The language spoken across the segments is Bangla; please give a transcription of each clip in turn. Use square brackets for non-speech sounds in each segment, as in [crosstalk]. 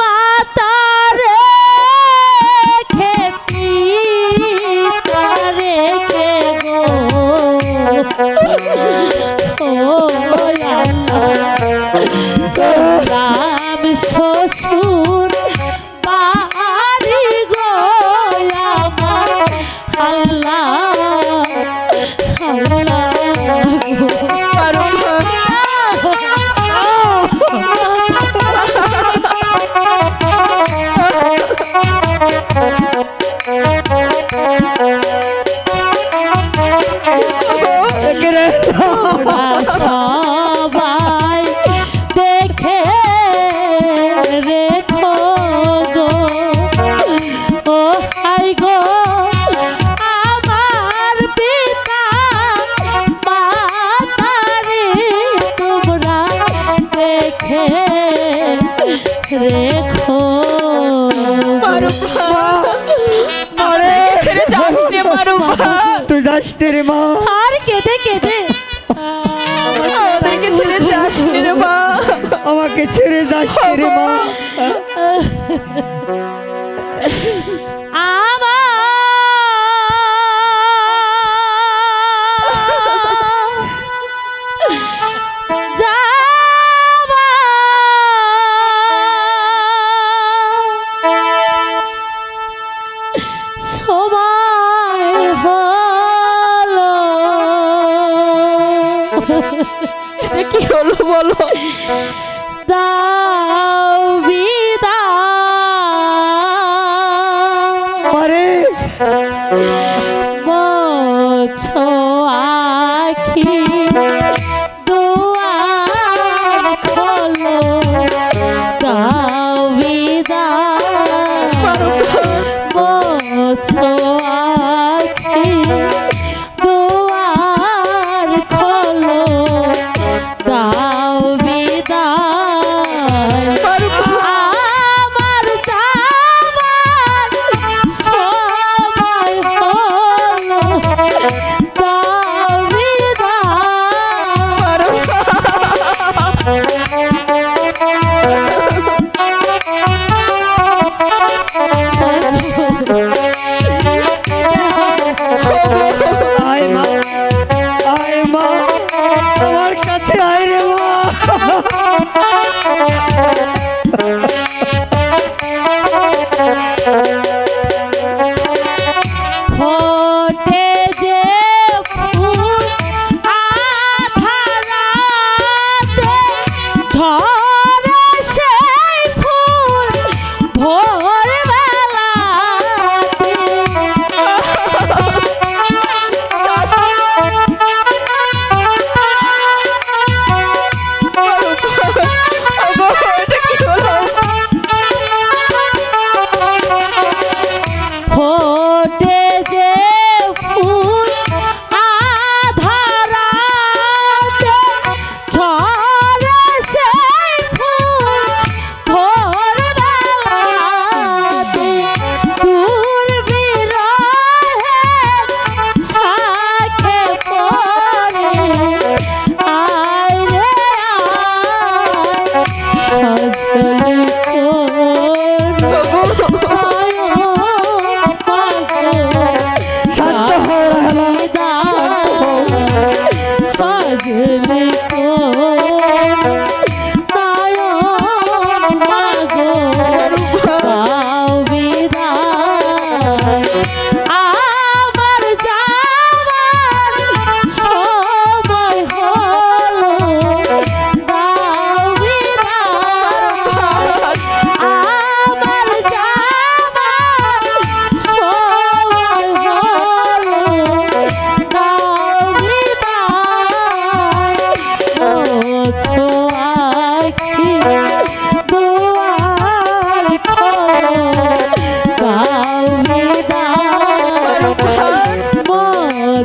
পাতা রেখো তুই যাস রে মা। আর কেঁদে কেঁদে। আমাদেরকে ছেড়ে যাস রে মা। আমাকে ছেড়ে যাস রে মা। [laughs] এটা কি হলো বলো? দাও বিদা। হবে তো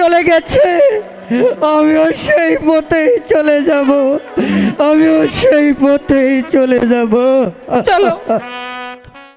চলে গেছে। আমিও সেই পথেই চলে যাব। আমিও সেই পথেই চলে যাব। চলো।